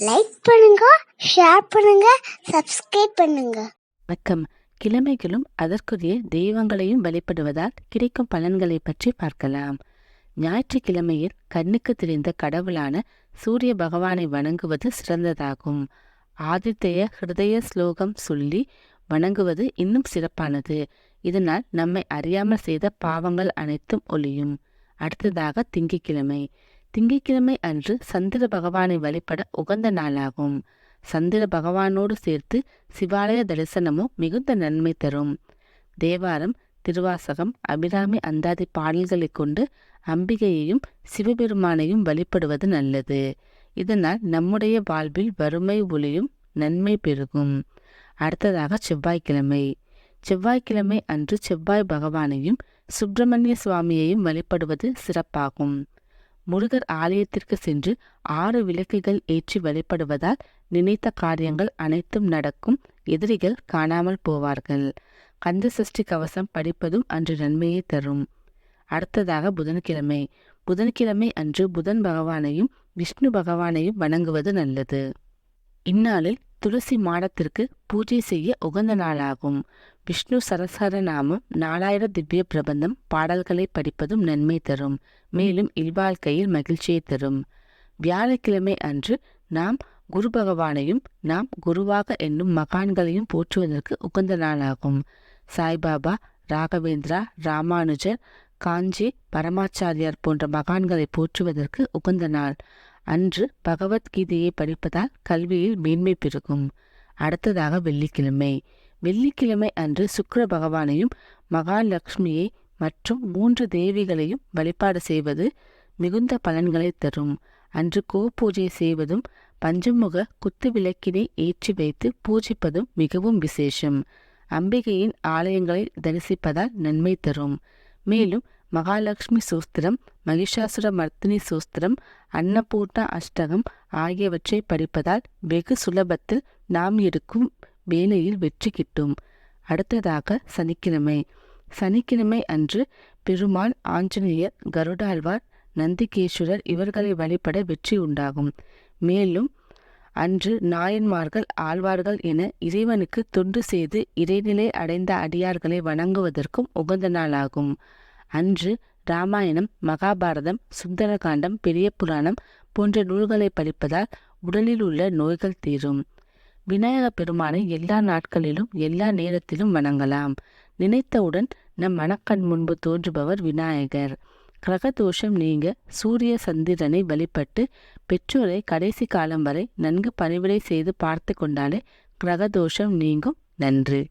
Like பண்ணுங்க share பண்ணுங்க subscribe பண்ணுங்க. வணக்கம். கிழமைகளும் அதற்குரிய தெய்வங்களையும் வழிபடுவதால் கிடைக்கும் பலன்களை பற்றி பார்க்கலாம். ஞாயிற்றுக்கிழமையில் கண்ணுக்கு தெரிந்த கடவுளான சூரிய பகவானை வணங்குவது சிறந்ததாகும். ஆதித்தய ஹிருதய ஸ்லோகம் சொல்லி வணங்குவது இன்னும் சிறப்பானது. இதனால் நம்மை அறியாமல் செய்த பாவங்கள் அனைத்தும் ஒளியும் அடுத்ததாக திங்கட்கிழமை. திங்கட்கிழமை அன்று சந்திர பகவானை வழிபட உகந்த நாளாகும். சந்திர பகவானோடு சேர்த்து சிவாலய தரிசனமும் மிகுந்த நன்மை தரும். தேவாரம் திருவாசகம் அபிராமி அந்தாதி பாடல்களை கொண்டு அம்பிகையையும் சிவபெருமானையும் வழிபடுவது நல்லது. இதனால் நம்முடைய வாழ்வில் வறுமை ஒளியும் நன்மை பெருகும். அடுத்ததாக செவ்வாய்க்கிழமை. செவ்வாய்க்கிழமை அன்று செவ்வாய் பகவானையும் சுப்பிரமணிய சுவாமியையும் வழிபடுவது சிறப்பாகும். முருகர் ஆலயத்திற்கு சென்று ஆறு விளக்குகள் ஏற்றி வழிபடுவதால் நினைத்த காரியங்கள் அனைத்தும் நடக்கும் எதிரிகள் காணாமல் போவார்கள். கந்த சஷ்டி கவசம் படிப்பதும் அன்று நன்மையை தரும். அடுத்ததாக புதன்கிழமை. புதன்கிழமை அன்று புதன் பகவானையும் விஷ்ணு பகவானையும் வணங்குவது நல்லது. இந்நாளில் துளசி மாடத்திற்கு பூஜை செய்ய உகந்த நாளாகும். விஷ்ணு சரசர நாமம் நாலாயிர திவ்ய பிரபந்தம் பாடல்களை படிப்பதும் நன்மை தரும். மேலும் இல்வாழ்க்கையில் மகிழ்ச்சியை தரும். வியாழக்கிழமை அன்று நாம் குரு பகவானையும் நாம் குருவாக என்னும் மகான்களையும் போற்றுவதற்கு உகந்த நாளாகும். சாய்பாபா ராகவேந்திரா ராமானுஜர் காஞ்சி பரமாச்சாரியார் போன்ற மகான்களை போற்றுவதற்கு உகந்த நாள். அன்று பகவத்கீதையை படிப்பதால் கல்வியில் மேன்மை பெருகும். அடுத்ததாக வெள்ளிக்கிழமை. வெள்ளிக்கிழமை அன்று சுக்கர பகவானையும் மகாலட்சுமியை மற்றும் மூன்று தேவிகளையும் வழிபாடு செய்வது மிகுந்த பலன்களை தரும். அன்று கோபூஜை செய்வதும் பஞ்சமுக குத்து விளக்கினை ஏற்றி வைத்து பூஜிப்பதும் மிகவும் விசேஷம். அம்பிகையின் ஆலயங்களை தரிசிப்பதால் நன்மை தரும். மேலும் மகாலட்சுமி சூஸ்திரம் மகிஷாசுர மர்த்தினி சூஸ்திரம் அன்னபூர்ணா அஷ்டகம் ஆகியவற்றை படிப்பதால் வெகு சுலபத்தில் நாம் எடுக்கும் வேலையில் வெற்றி கிட்டும். அடுத்ததாக சனிக்கிழமை. சனிக்கிழமை அன்று பெருமாள் ஆஞ்சநேயர் கருடாழ்வார் நந்திகேஸ்வரர் இவர்களை வழிபட வெற்றி உண்டாகும். மேலும் அன்று நாயன்மார்கள் ஆழ்வார்கள் என இறைவனுக்கு தொண்டு செய்து இறைநிலை அடைந்த அடியார்களை வணங்குவதற்கும் உகந்த நாளாகும். அன்று ராமாயணம் மகாபாரதம் சுந்தரகாண்டம் பெரிய புராணம் போன்ற நூல்களை படிப்பதால் உடலில் உள்ள நோய்கள் தீரும். விநாயக பெருமானை எல்லா நாட்களிலும் எல்லா நேரத்திலும் வணங்கலாம். நினைத்தவுடன் நம் மனக்கண் முன்பு தோன்றுபவர் விநாயகர். கிரகதோஷம் நீங்க சூரிய சந்திரனை வழிபட்டு பெற்றோரை கடைசி காலம் வரை நன்கு பணிவிடை செய்து பார்த்து கொண்டாலே கிரகதோஷம் நீங்கும். நன்று.